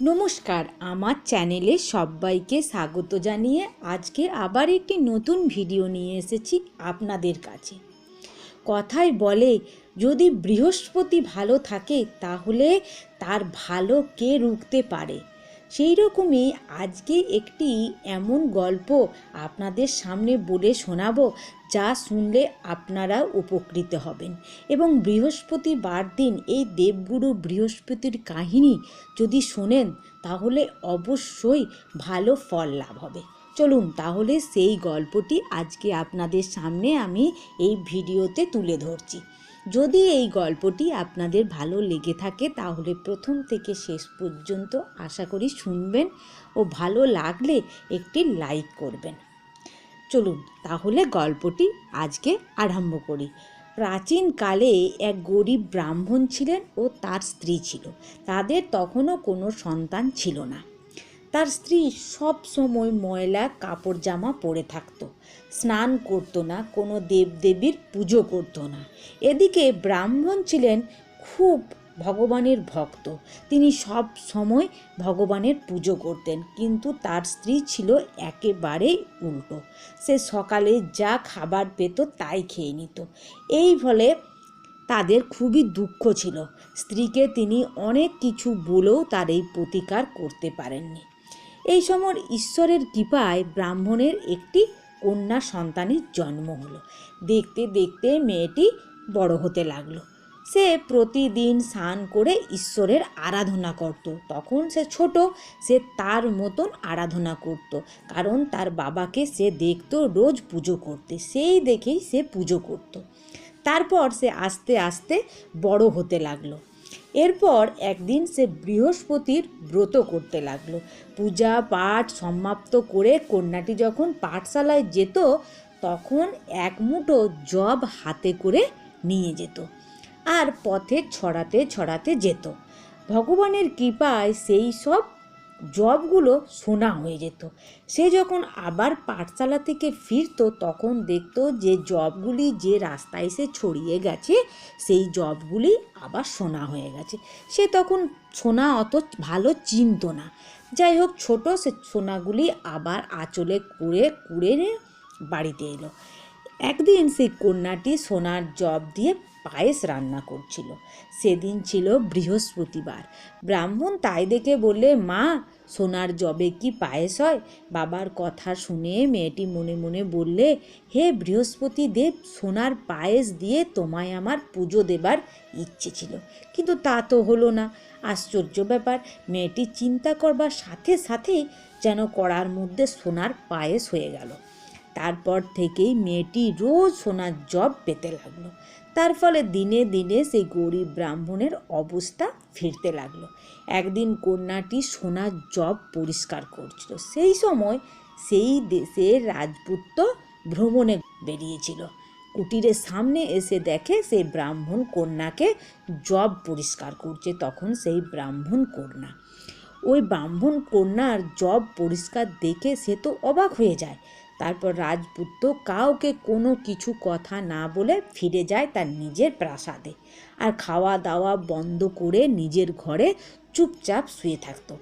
নমস্কার, আমার চ্যানেলে সবাইকে স্বাগত জানিয়ে আজকে আবার একটি নতুন ভিডিও নিয়ে এসেছি আপনাদের কাছে। কথায় বলে, যদি বৃহস্পতি ভালো থাকে তাহলে তার ভালো কে রুখতে পারে? সেই রকমই আজকে একটি এমন গল্প আপনাদের সামনে বলে শোনাবো যা শুনলে আপনারা উপকৃত হবেন। এবং বৃহস্পতিবার দিন এই দেবগুরু বৃহস্পতির কাহিনী যদি শোনেন, তাহলে অবশ্যই ভালো ফল লাভ হবে। চলুন তাহলে সেই গল্পটি আজকে আপনাদের সামনে আমি এই ভিডিওতে তুলে ধরছি। যদি এই গল্পটি আপনাদের ভালো লেগে থাকে, তাহলে প্রথম থেকে শেষ পর্যন্ত আশা করি শুনবেন ও ভালো লাগলে একটি লাইক করবেন। চলুন তাহলে গল্পটি আজকে আরম্ভ করি। প্রাচীনকালে এক গরিব ব্রাহ্মণ ছিলেন ও তার স্ত্রী ছিল। তাদের তখনও কোনো সন্তান ছিল না। তার স্ত্রী সব সময় ময়লা, কাপড়, জামা পরে থাকতো। স্নান করতো না, কোনো দেবদেবীর পুজো করতো না। এদিকে ব্রাহ্মণ ছিলেন খুব ভগবানের ভক্ত। তিনি সব সময় ভগবানের পুজো করতেন, কিন্তু তার স্ত্রী ছিল একেবারেই উল্টো। সে সকালে যা খাবার পেত তাই খেয়ে নিত। এই ফলে তাদের খুবই দুঃখ ছিল। স্ত্রীকে তিনি অনেক কিছু বলেও তার এই প্রতিকার করতে পারেননি। এই সময় ঈশ্বরের কৃপায় ব্রাহ্মণের একটি কন্যা সন্তানের জন্ম হলো। দেখতে দেখতে মেয়েটি বড় হতে লাগল। সে প্রতিদিন স্নান করে ঈশ্বরের আরাধনা করত। তখন সে ছোট, সে তার মতন আরাধনা করত। কারণ তার বাবাকে সে দেখতো রোজ পুজো করতে। সেই দেখেই সে পুজো করত। তারপর সে আস্তে আস্তে বড় হতে লাগল। এরপর একদিন সে বৃহস্পতির ব্রত করতে লাগল। পূজা, পাঠ সমাপ্ত করে কন্যাটি যখন পাঠশালায় যেত, তখন এক মুঠো জব হাতে করে নিয়ে যেত আর পথে ছড়াতে ছড়াতে যেত। ভগবানের কৃপায় সেই সব জবগুলো সোনা হয়ে যেত। সে যখন আবার পাঠশালা থেকে ফিরতো, তখন দেখতো যে জবগুলি যে রাস্তায় সে ছড়িয়ে গেছে, সেই জবগুলি আবার সোনা হয়ে গেছে। সে তখন সোনা অত ভালো চিনত না। যাই হোক, ছোটো সে সোনাগুলি আবার আঁচলে কুড়ে কুড়ে বাড়িতে এলো। একদিন সেই কন্যাটি সোনার জব দিয়ে পায়েস রান্না করছিল। সেদিন ছিল বৃহস্পতিবার। ব্রাহ্মণ তাই দেখে বললে, মা, সোনার জবে কি পায়েস হয়? বাবার কথা শুনে মেয়েটি মনে মনে বললে, হে বৃহস্পতি দেব সোনার পায়েস দিয়ে তোমায় আমার পুজো দেবার ইচ্ছে ছিল। কিন্তু তা তো হলো না। আশ্চর্য ব্যাপার, মেয়েটি চিন্তা করবার সাথে সাথেই যেন কড়ার মধ্যে সোনার পায়েস হয়ে গেল। তারপর থেকেই মেয়েটি রোজ সোনার জব পেতে লাগল। তার ফলে দিনে দিনে সেই গরিব ব্রাহ্মণের অবস্থা ফিরতে লাগল। একদিন কন্যাটি সোনার জব পরিষ্কার করছিল। সেই সময় সেই দেশের রাজপুত্র ভ্রমণে বেরিয়েছিল। কুটিরের সামনে এসে দেখে সেই ব্রাহ্মণ কন্যাকে জব পরিষ্কার করছে। তখন সেই ব্রাহ্মণ কন্যা। ওই ব্রাহ্মণ কন্যার জব পরিষ্কার দেখে সে তো অবাক হয়ে যায়। তারপর রাজপুত্র কাউকে কোনো কিছু কথা না বলে ফিরে যায় তার নিজের প্রাসাদে আর খাওয়া দাওয়া বন্ধ করে নিজের ঘরে চুপচাপ শুয়ে থাকতো।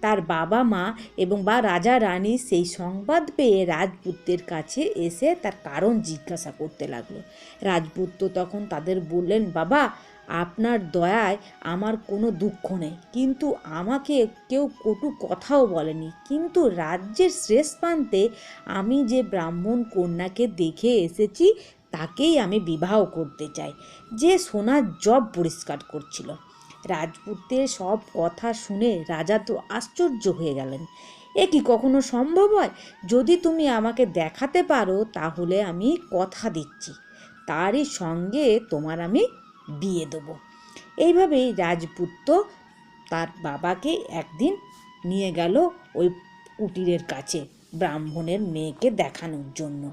তার বাবা মা এবং বা রাজা রানী সেই সংবাদ পেয়ে রাজপুত্রের কাছে এসে তার কারণ জিজ্ঞাসা করতে লাগল। রাজপুত্র তখন তাদের বললেন, বাবা আপনার দয়ায় আমার কোনো দুঃখ নেই। কিন্তু আমাকে কেউ কটু কথাও বলেনি। কিন্তু রাজ্যের শেষ প্রান্তে আমি যে ব্রাহ্মণ কন্যাকে দেখে এসেছি, তাকেই আমি বিবাহ করতে চাই। যে সোনার জব পরিষ্কার করছিল। রাজপুতের সব কথা শুনে রাজা তো আশ্চর্য হয়ে গেলেন। এ কি কখনো সম্ভব হয়? যদি তুমি আমাকে দেখাতে পারো, তাহলে আমি কথা দিচ্ছি। তারই সঙ্গে তোমার আমি বিয়ে দেবো। এইভাবেই রাজপুত্র তার বাবাকে একদিন নিয়ে গেল ওই কুটিরের কাছে ব্রাহ্মণের মেয়েকে দেখানোর জন্য।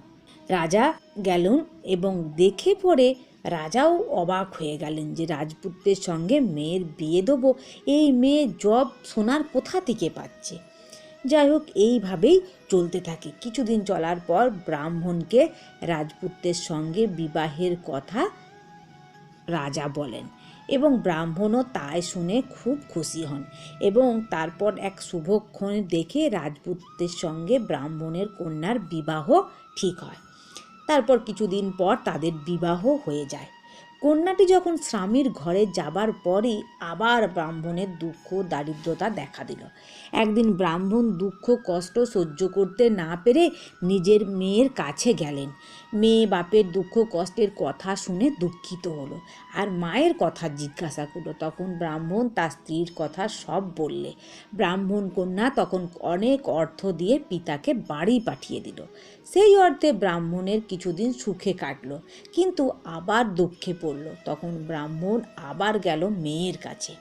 রাজা গেলেন এবং দেখে পরে রাজাও অবাক হয়ে গেলেন যে রাজপুত্রের সঙ্গে মেয়ের বিয়ে দেবো, এই মেয়ে জব সোনার কোথা থেকে পাচ্ছে? যাই হোক, এইভাবেই চলতে থাকে। কিছুদিন চলার পর ব্রাহ্মণকে রাজপুত্রের সঙ্গে বিবাহের কথা রাজা বলেন এবং ব্রাহ্মণও তাই শুনে খুব খুশি হন এবং তারপর এক শুভক্ষণ দেখে রাজপুতের সঙ্গে ব্রাহ্মণের কন্যার বিবাহ ঠিক হয়। তারপর কিছুদিন পর তাদের বিবাহ হয়ে যায়। কন্যাটি যখন স্বামীর ঘরে যাবার পরই আবার ব্রাহ্মণের দুঃখ দারিদ্রতা দেখা দিল। একদিন ব্রাহ্মণ দুঃখ কষ্ট সহ্য করতে না পেরে নিজের মেয়ের কাছে গেলেন। মেয়ে বাপের দুঃখ কষ্টের কথা শুনে দুঃখিত হলো আর মায়ের কথা জিজ্ঞাসা করল। তখন ব্রাহ্মণ তার স্ত্রীর কথা সব বললে। ব্রাহ্মণ কন্যা তখন অনেক অর্থ দিয়ে পিতাকে বাড়ি পাঠিয়ে দিল। সেই অর্থে ব্রাহ্মণের কিছুদিন সুখে কাটলো, কিন্তু আবার দুঃখে পড়ল। তখন ব্রাহ্মণ আবার গেল মেয়ের কাছে।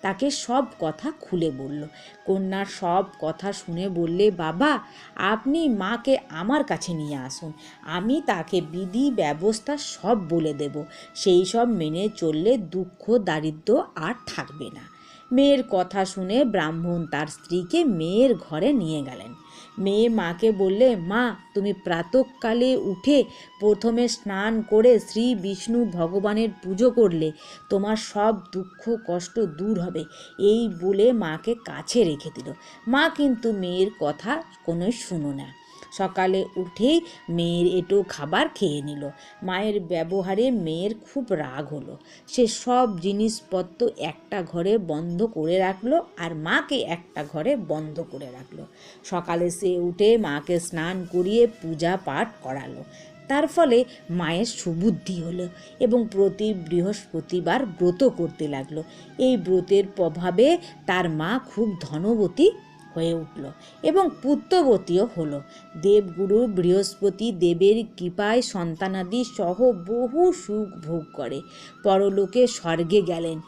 তাকে সব কথা খুলে বলল। কন্যার সব কথা শুনে বললে, বাবা, আপনি মাকে আমার কাছে নিয়ে আসুন। আমি তাকে বিধি, ব্যবস্থা সব বলে দেব। সেই সব মেনে চললে দুঃখ দারিদ্র আর থাকবে না। মেয়ের কথা শুনে ব্রাহ্মণ তার স্ত্রীকে মেয়ের ঘরে নিয়ে গেলেন। মেয়ে মাকে বললে, মা, তুমি প্রাতকালে উঠে প্রথমে স্নান করে শ্রী বিষ্ণু ভগবানের পুজো করলে, তোমার সব দুঃখ কষ্ট দূর হবে। এই বলে মাকে কাছে রেখে দিল। মা কিন্তু মেয়ের কথা কোনো শুনো না। সকালে উঠেই মেয়ের এটো খাবার খেয়ে নিল। মায়ের ব্যবহারে মেয়ের খুব রাগ হলো। সে সব জিনিসপত্র একটা ঘরে বন্ধ করে রাখল আর মাকে একটা ঘরে বন্ধ করে রাখল। সকালে সে উঠে মাকে স্নান করিয়ে পূজা পাঠ করালো। তার ফলে মায়ের সুবুদ্ধি হলো এবং প্রতি বৃহস্পতিবার ব্রত করতে লাগল। এই ব্রতের প্রভাবে তার মা খুব ধনবতী হয়ে উঠল এবং পুত্রবতীও হলো। দেবগুরু, বৃহস্পতি, দেবের কৃপায় সন্তানাদি সহ বহু সুখ ভোগ করে। পরলোকে স্বর্গে গেলেন।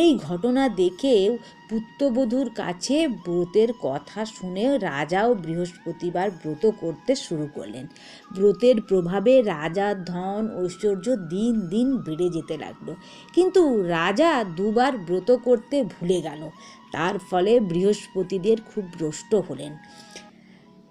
এই ঘটনা দেখেও পুত্রবধূর কাছে ব্রতের কথা শুনে রাজাও বৃহস্পতিবার ব্রত করতে শুরু করলেন। ব্রতের প্রভাবে রাজার ধন, ঐশ্বর্য দিন দিন বেড়ে যেতে লাগল। কিন্তু রাজা দুবার ব্রত করতে ভুলে গেল। তার ফলে বৃহস্পতিদের খুব রষ্ট হলেন।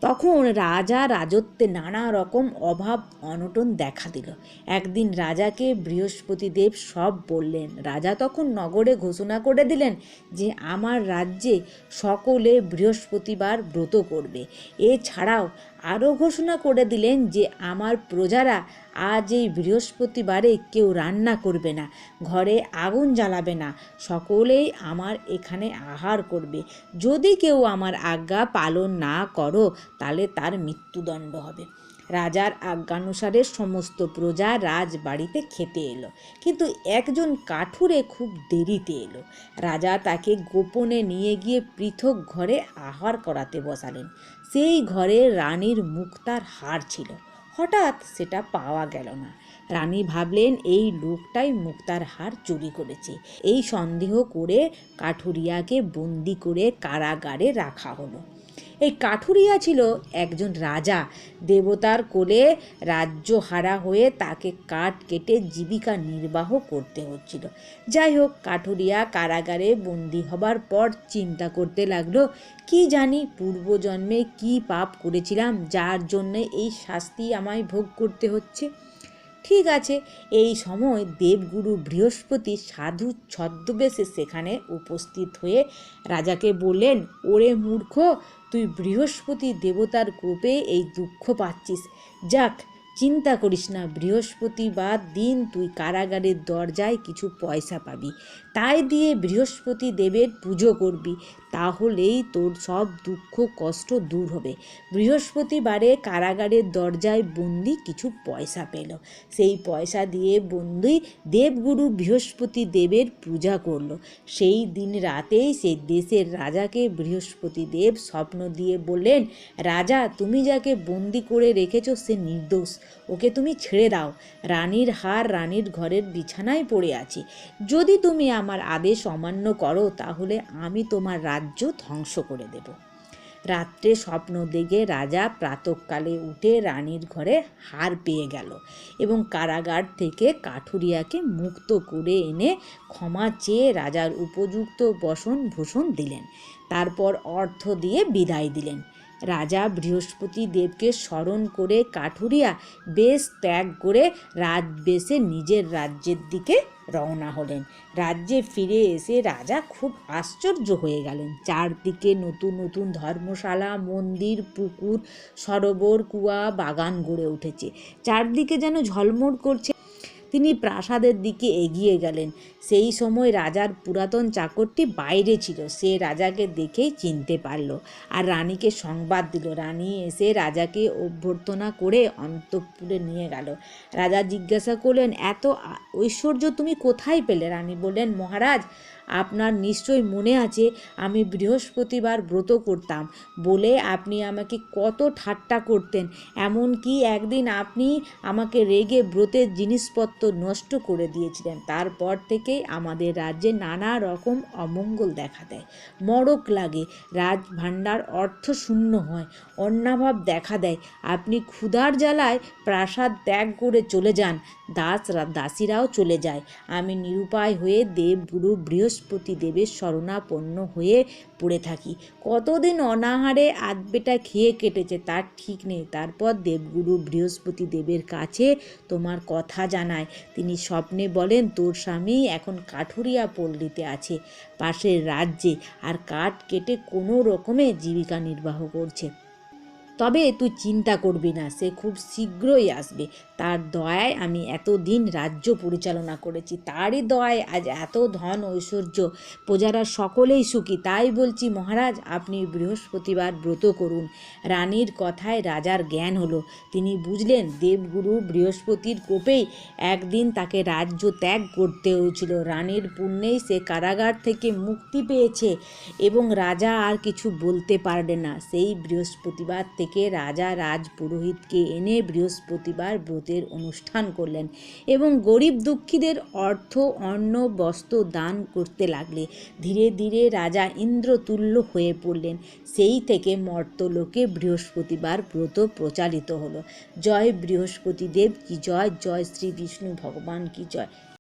তখন রাজা রাজত্বে নানা রকম অভাব, অনটন দেখা দিল। একদিন রাজাকে বৃহস্পতিদেব সব বললেন। রাজা তখন নগরে ঘোষণা করে দিলেন যে, আমার রাজ্যে সকলে বৃহস্পতিবার ব্রত করবে। এছাড়াও আরও ঘোষণা করে দিলেন যে আমার প্রজারা আজ এই বৃহস্পতিবারে কেউ রান্না করবে না, ঘরে আগুন জ্বালাবে না, সকলেই আমার এখানে আহার করবে। যদি কেউ আমার আজ্ঞা পালন না করো, তাহলে তার মৃত্যুদণ্ড হবে। রাজার আজ্ঞানুসারে সমস্ত প্রজা রাজবাড়িতে খেতে এলো। কিন্তু একজন কাঠুরে খুব দেরিতে এলো। রাজা তাকে গোপনে নিয়ে গিয়ে পৃথক ঘরে আহার করাতে বসালেন। সেই ঘরে রানীর মুক্তার হার ছিল। হঠাৎ সেটা পাওয়া গেল না। রানী ভাবলেন, এই লোকটাই মুক্তার হার চুরি করেছে। এই সন্দেহ করে কাঠুরিয়াকে বন্দি করে কারাগারে রাখা হলো। এই কাঠুরিয়া ছিল একজন রাজা। দেবতার কোলে রাজ্য হারা হয়ে তাকে কাঠ কেটে জীবিকা নির্বাহ করতে হচ্ছিল। যাই হোক, কাঠুরিয়া কারাগারে বন্দি হবার পর চিন্তা করতে লাগল, কি জানি পূর্বজন্মে কি পাপ করেছিলাম, যার জন্যে এই শাস্তি আমায় ভোগ করতে হচ্ছে? ঠিক আছে। এই সময় দেবগুরু বৃহস্পতি সাধু ছদ্মবেশে সেখানে উপস্থিত হয়ে রাজাকে বললেন, ওরে মূর্খ, তুই বৃহস্পতি দেবতার কোপে এই দুঃখ পাচ্ছিস। যাক চিন্তা করিস না বৃহস্পতিবার দিন তুই কারাগারের দরজায় কিছু পয়সা পাবি। তাই দিয়ে বৃহস্পতি দেবের পুজো করবি, তাহলেই তোর সব দুঃখ, কষ্ট দূর হবে। বৃহস্পতিবারে কারাগারের দরজায় বন্দি কিছু পয়সা পেল। সেই পয়সা দিয়ে বন্দি দেবগুরু বৃহস্পতি দেবের পূজা করল। সেই দিন রাতেই সেই দেশের রাজাকে বৃহস্পতি দেব স্বপ্ন দিয়ে বললেন, রাজা, তুমি যাকে বন্দি করে রেখেছো সে নির্দোষ। ওকে তুমি ছেড়ে দাও। রানীর হার রানীর ঘরের বিছানায় পড়ে আছে। যদি তুমি আমার আদেশ অমান্য করো, তাহলে আমি তোমার রাজ্য ধ্বংস করে দেব। রাত্রে স্বপ্ন দেখে রাজা প্রাতকালে উঠে রানীর ঘরে হার পেয়ে গেল এবং কারাগার থেকে কাঠুরিয়াকে মুক্ত করে এনে ক্ষমা চেয়ে রাজার উপযুক্ত বসন ভূষণ দিলেন। তারপর অর্থ দিয়ে বিদায় দিলেন। রাজা বৃহস্পতি দেবকে স্মরণ করে কাঠুরিয়া বেশ ত্যাগ করে রাজবেশে নিজের রাজ্যের দিকে রওনা হলেন। রাজ্যে ফিরে এসে রাজা খুব আশ্চর্য হয়ে গেলেন। চারদিকে নতুন নতুন ধর্মশালা, মন্দির, পুকুর, সরোবর, কুয়া, বাগান গড়ে উঠেছে। চারদিকে যেন ঝলমল করছে। তিনি প্রাসাদের দিকে এগিয়ে গেলেন। সেই সময় রাজার পুরাতন চাকরটি বাইরে ছিল। সে রাজাকে দেখেই চিনতে পারল আর রানীকে সংবাদ দিল। রানী এসে রাজাকে অভ্যর্থনা করে অন্তঃপুরে নিয়ে গেল। রাজা জিজ্ঞাসা করলেন, এত ঐশ্বর্য তুমি কোথায় পেলে? রানী বললেন, মহারাজ আপনার নিশ্চয়ই মনে আছে, আমি বৃহস্পতিবার ব্রত করতাম। বলে আপনি আমাকে কত ঠাট্টা করতেন, এমনকি একদিন আপনি আমাকে রেগে ব্রতের জিনিসপত্র নষ্ট করে দিয়েছিলেন। তারপর থেকেই আমাদের রাজ্যে নানা রকম অমঙ্গল দেখা দেয়। মড়ক লাগে রাজ ভাণ্ডার অর্থ শূন্য হয়, অন্নাভাব দেখা দেয়। আপনি ক্ষুধার জ্বালায় প্রাসাদ ত্যাগ করে চলে যান দাস দাসীরাও চলে যায়। আমি নিরুপায় হয়ে দেব দেবগুরু বৃহস্পতি দেবের শরণাপন্ন হয়ে পড়ে থাকি। কতদিন অনাহারে আধবেটা খেয়ে কেটেছে তার ঠিক নেই। তারপর দেবগুরু বৃহস্পতি দেবের কাছে তোমার কথা জানায়। তিনি স্বপ্নে বলেন, তোর স্বামী এখন কাঠুরিয়া পল্লীতে আছে, পাশের রাজ্যে, আর কাঠ কেটে কোনো রকমে জীবিকা নির্বাহ করছে। তবে তুই চিন্তা করবি না, সে খুব শীঘ্রই আসবে। তার দয়ায় আমি এত দিন রাজ্য পরিচালনা করেছি, তারই দয়ায় আজ এত ধন ঐশ্বর্য, প্রজারা সকলেই সুখী। তাই বলছি, মহারাজ, আপনি বৃহস্পতিবার ব্রত করুন। রানীর কথায় রাজার জ্ঞান হলো। তিনি বুঝলেন, দেবগুরু বৃহস্পতির কোপেই একদিন তাকে রাজ্য ত্যাগ করতে হয়েছিল। রানীর পুণ্যেই সে কারাগার থেকে মুক্তি পেয়েছে এবং রাজা আর কিছু বলতে পারলেন না। সেই বৃহস্পতিবার থেকে রাজা রাজ পুরোহিতকে এনে বৃহস্পতিবার ব্রতের অনুষ্ঠান করলেন এবং গরিব দুঃখীদের অর্থ, অন্ন, বস্ত্র দান করতে লাগলে। ধীরে ধীরে রাজা ইন্দ্রতুল্য হয়ে পড়লেন। সেই থেকে মর্তলোকে বৃহস্পতিবার ব্রত প্রচারিত হলো। জয় বৃহস্পতিদেব কি জয়? জয় শ্রী বিষ্ণু ভগবান কি জয়?